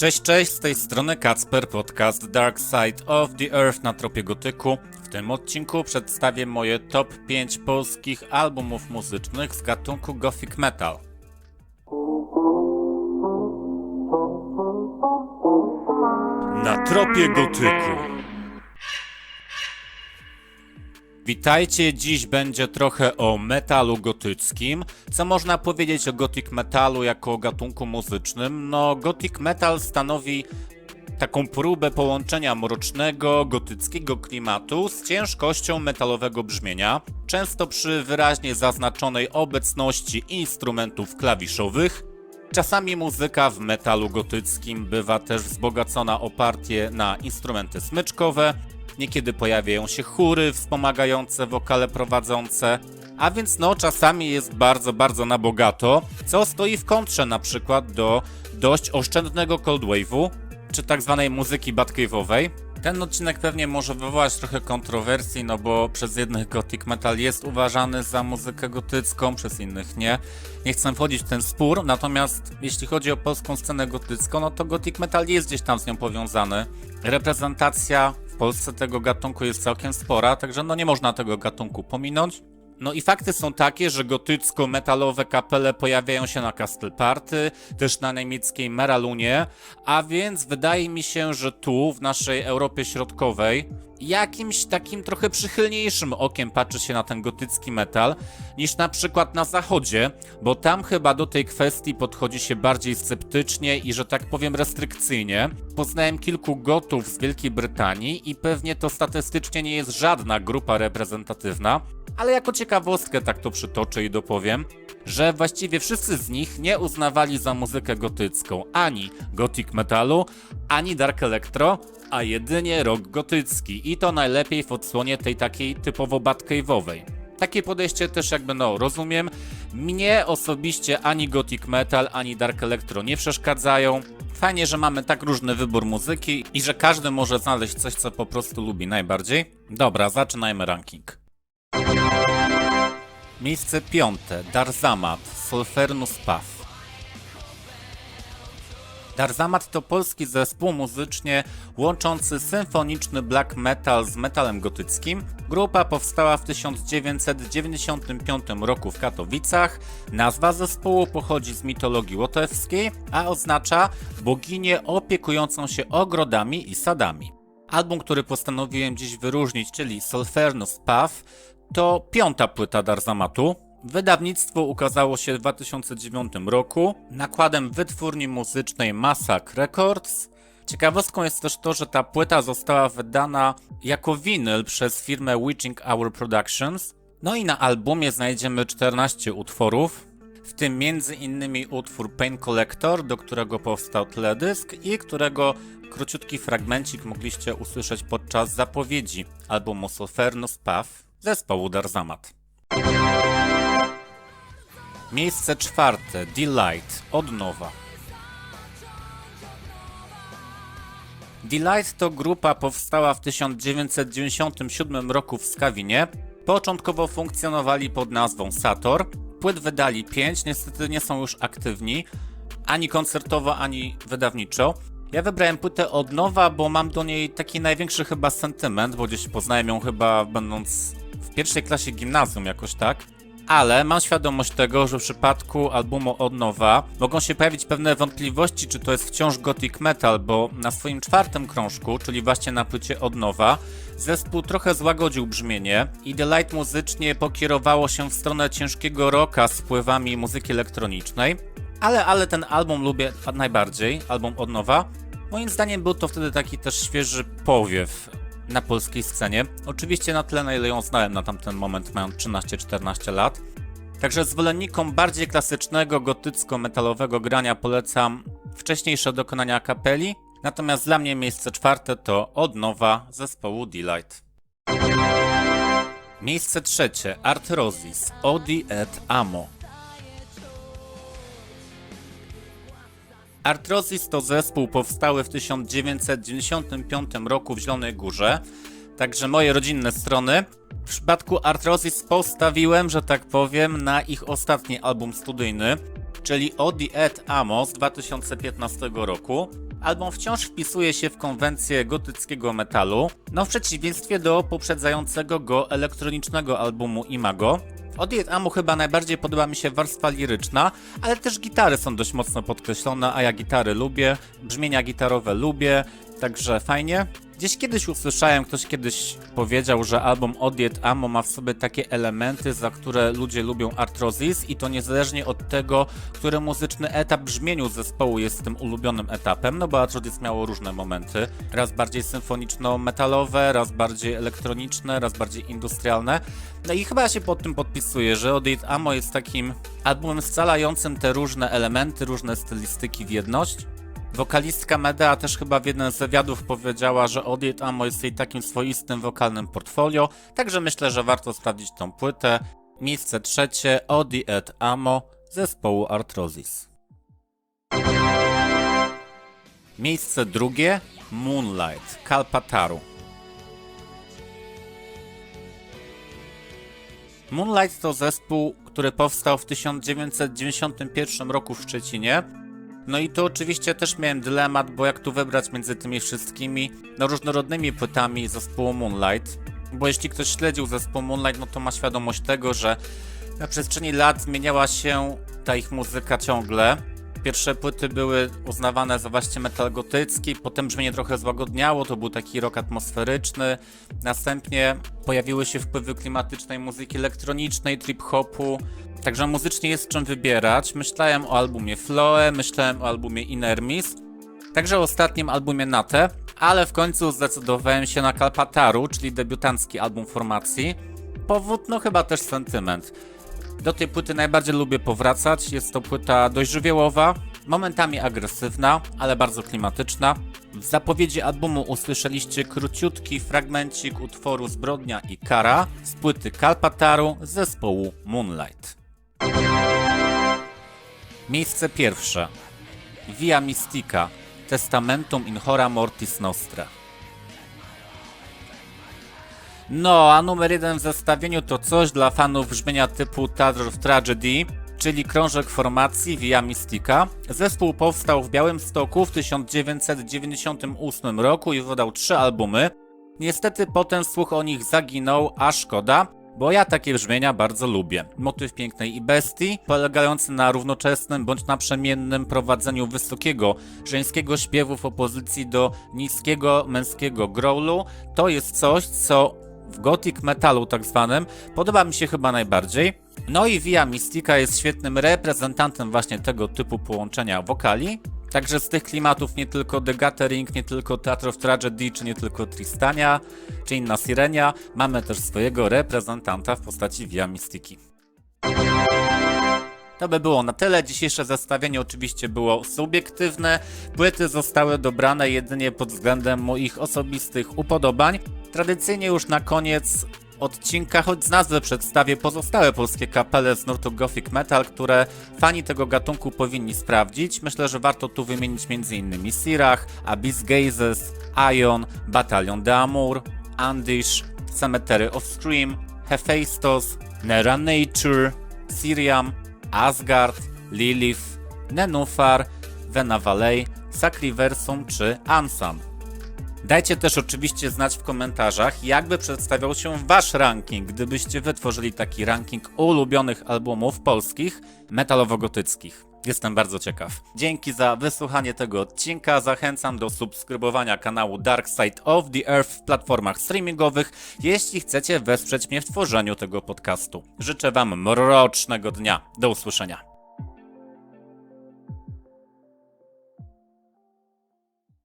Cześć, cześć, z tej strony Kacper, podcast Dark Side of the Earth na tropie gotyku. W tym odcinku przedstawię moje top 5 polskich albumów muzycznych z gatunku Gothic Metal. Na tropie gotyku. Witajcie, dziś będzie trochę o metalu gotyckim. Co można powiedzieć o gothic metalu jako gatunku muzycznym? No, gothic metal stanowi taką próbę połączenia mrocznego, gotyckiego klimatu z ciężkością metalowego brzmienia, często przy wyraźnie zaznaczonej obecności instrumentów klawiszowych. Czasami muzyka w metalu gotyckim bywa też wzbogacona o partie na instrumenty smyczkowe, Niekiedy pojawiają się chóry wspomagające wokale prowadzące, a więc no czasami jest bardzo, bardzo na bogato, co stoi w kontrze na przykład do dość oszczędnego cold wave'u, czy tak zwanej muzyki batcave'owej. Ten odcinek pewnie może wywołać trochę kontrowersji, no bo przez jednych gothic metal jest uważany za muzykę gotycką, przez innych nie. Nie chcę wchodzić w ten spór, natomiast jeśli chodzi o polską scenę gotycką, no to gothic metal jest gdzieś tam z nią powiązany. Reprezentacja Polsce tego gatunku jest całkiem spora, także no nie można tego gatunku pominąć. No i fakty są takie, że gotycko-metalowe kapele pojawiają się na Kastelparty, też na niemieckiej Meralunie, a więc wydaje mi się, że tu, w naszej Europie Środkowej, jakimś takim trochę przychylniejszym okiem patrzy się na ten gotycki metal niż na przykład na zachodzie, bo tam chyba do tej kwestii podchodzi się bardziej sceptycznie i że tak powiem restrykcyjnie. Poznałem kilku gotów z Wielkiej Brytanii i pewnie to statystycznie nie jest żadna grupa reprezentatywna, ale jako ciekawostkę tak to przytoczę i dopowiem, że właściwie wszyscy z nich nie uznawali za muzykę gotycką ani gothic metalu, ani dark electro, a jedynie rock gotycki i to najlepiej w odsłonie tej takiej typowo batcave'owej. Takie podejście też jakby no rozumiem. Mnie osobiście ani gothic metal, ani dark electro nie przeszkadzają. Fajnie, że mamy tak różny wybór muzyki i że każdy może znaleźć coś, co po prostu lubi najbardziej. Dobra, zaczynajmy ranking. Miejsce piąte. Darzamat. Solfernus Path. Darzamat to polski zespół muzycznie łączący symfoniczny black metal z metalem gotyckim. Grupa powstała w 1995 roku w Katowicach. Nazwa zespołu pochodzi z mitologii łotewskiej, a oznacza boginię opiekującą się ogrodami i sadami. Album, który postanowiłem dziś wyróżnić, czyli Solfernus Path, to piąta płyta Darzamatu. Wydawnictwo ukazało się w 2009 roku nakładem wytwórni muzycznej Massacre Records. Ciekawostką jest też to, że ta płyta została wydana jako winyl przez firmę Witching Hour Productions. No i na albumie znajdziemy 14 utworów, w tym innymi utwór Pain Collector, do którego powstał teledysk i którego króciutki fragmencik mogliście usłyszeć podczas zapowiedzi albumu Sulfernus Path zespołu Darzamat. Miejsce czwarte Delight od nowa. Delight to grupa powstała w 1997 roku w Skawinie. Początkowo funkcjonowali pod nazwą Sator. Płyt wydali 5, niestety nie są już aktywni, ani koncertowo, ani wydawniczo. Ja wybrałem płytę od nowa, bo mam do niej taki największy chyba sentyment, bo gdzieś poznałem ją chyba będąc w pierwszej klasie gimnazjum jakoś tak. Ale mam świadomość tego, że w przypadku albumu od nowa mogą się pojawić pewne wątpliwości, czy to jest wciąż gothic metal, bo na swoim czwartym krążku, czyli właśnie na płycie od nowa, zespół trochę złagodził brzmienie i The Light muzycznie pokierowało się w stronę ciężkiego rocka z wpływami muzyki elektronicznej. Ale, ale ten album lubię najbardziej, album od nowa. Moim zdaniem był to wtedy taki też świeży powiew na polskiej scenie. Oczywiście na tyle, na ile ją znałem na tamten moment, mając 13-14 lat. Także zwolennikom bardziej klasycznego, gotycko-metalowego grania polecam wcześniejsze dokonania kapeli, natomiast dla mnie miejsce czwarte to odnowa zespołu Delight. Miejsce trzecie Arthrosis, Odi et Amo. Arthrosis to zespół powstały w 1995 roku w Zielonej Górze, także moje rodzinne strony. W przypadku Arthrosis postawiłem, że tak powiem, na ich ostatni album studyjny, czyli Odi et Amo z 2015 roku. Album wciąż wpisuje się w konwencję gotyckiego metalu, no w przeciwieństwie do poprzedzającego go elektronicznego albumu Imago. W Odiet Amu chyba najbardziej podoba mi się warstwa liryczna, ale też gitary są dość mocno podkreślone, a ja gitary lubię, brzmienia gitarowe lubię, także fajnie. Gdzieś kiedyś usłyszałem, ktoś kiedyś powiedział, że album Odiet Ammo ma w sobie takie elementy, za które ludzie lubią Arthrosis i to niezależnie od tego, który muzyczny etap brzmieniu zespołu jest tym ulubionym etapem, no bo Arthrosis miało różne momenty, raz bardziej symfoniczno-metalowe, raz bardziej elektroniczne, raz bardziej industrialne. No i chyba ja się pod tym podpisuję, że Odiet Ammo jest takim albumem scalającym te różne elementy, różne stylistyki w jedność. Wokalistka Medea też chyba w jednym z wywiadów powiedziała, że Odiet Amo jest jej takim swoistym wokalnym portfolio, także myślę, że warto sprawdzić tą płytę. Miejsce trzecie Odiet Amo zespołu Arthrosis. Miejsce drugie Moonlight Kalpataru. Moonlight to zespół, który powstał w 1991 roku w Szczecinie no i tu oczywiście też miałem dylemat, bo jak tu wybrać między tymi wszystkimi no, różnorodnymi płytami zespołu Moonlight. Bo jeśli ktoś śledził zespół Moonlight, no to ma świadomość tego, że na przestrzeni lat zmieniała się ta ich muzyka ciągle. Pierwsze płyty były uznawane za właśnie metal gotycki, potem brzmienie trochę złagodniało, to był taki rock atmosferyczny. Następnie pojawiły się wpływy klimatycznej muzyki elektronicznej, trip-hopu. Także muzycznie jest czym wybierać. Myślałem o albumie Floe, myślałem o albumie Inermis, także o ostatnim albumie Nate, ale w końcu zdecydowałem się na Kalpataru, czyli debiutancki album formacji. Powód, no chyba też sentyment. Do tej płyty najbardziej lubię powracać. Jest to płyta dość żywiołowa, momentami agresywna, ale bardzo klimatyczna. W zapowiedzi albumu usłyszeliście króciutki fragmencik utworu Zbrodnia i Kara z płyty Kalpataru z zespołu Moonlight. Miejsce pierwsze. Via Mystica. Testamentum in hora mortis nostra. No, a numer jeden w zestawieniu to coś dla fanów brzmienia typu of Tragedy, czyli krążek formacji Via Mystica. Zespół powstał w Białymstoku w 1998 roku i wydał trzy albumy. Niestety potem słuch o nich zaginął, a szkoda, bo ja takie brzmienia bardzo lubię. Motyw pięknej i bestii, polegający na równoczesnym bądź naprzemiennym prowadzeniu wysokiego żeńskiego śpiewu w opozycji do niskiego męskiego growlu, to jest coś, co w gothic metalu tak zwanym podoba mi się chyba najbardziej. No i Via Mystica jest świetnym reprezentantem właśnie tego typu połączenia wokali. Także z tych klimatów nie tylko The Gathering, nie tylko Theatre of Tragedy, czy nie tylko Tristania, czy inna Sirenia, mamy też swojego reprezentanta w postaci Via Mystiki. To by było na tyle. Dzisiejsze zestawienie oczywiście było subiektywne. Płyty zostały dobrane jedynie pod względem moich osobistych upodobań. Tradycyjnie już na koniec odcinka, choć z nazwy przedstawię pozostałe polskie kapele z nurtu Gothic Metal, które fani tego gatunku powinni sprawdzić. Myślę, że warto tu wymienić m.in. Sirach, Abyss Gazes, Ion, Battalion de Amour, Andish, Cemetery of Scream, Hephaestus, Nera Nature, Siriam, Asgard, Lilith, Nenufar, Vena Valley, Sacriversum czy Ansam. Dajcie też oczywiście znać w komentarzach, jakby przedstawiał się wasz ranking, gdybyście wytworzyli taki ranking ulubionych albumów polskich metalowo-gotyckich. Jestem bardzo ciekaw. Dzięki za wysłuchanie tego odcinka. Zachęcam do subskrybowania kanału Dark Side of the Earth w platformach streamingowych, jeśli chcecie wesprzeć mnie w tworzeniu tego podcastu. Życzę Wam mrocznego dnia. Do usłyszenia.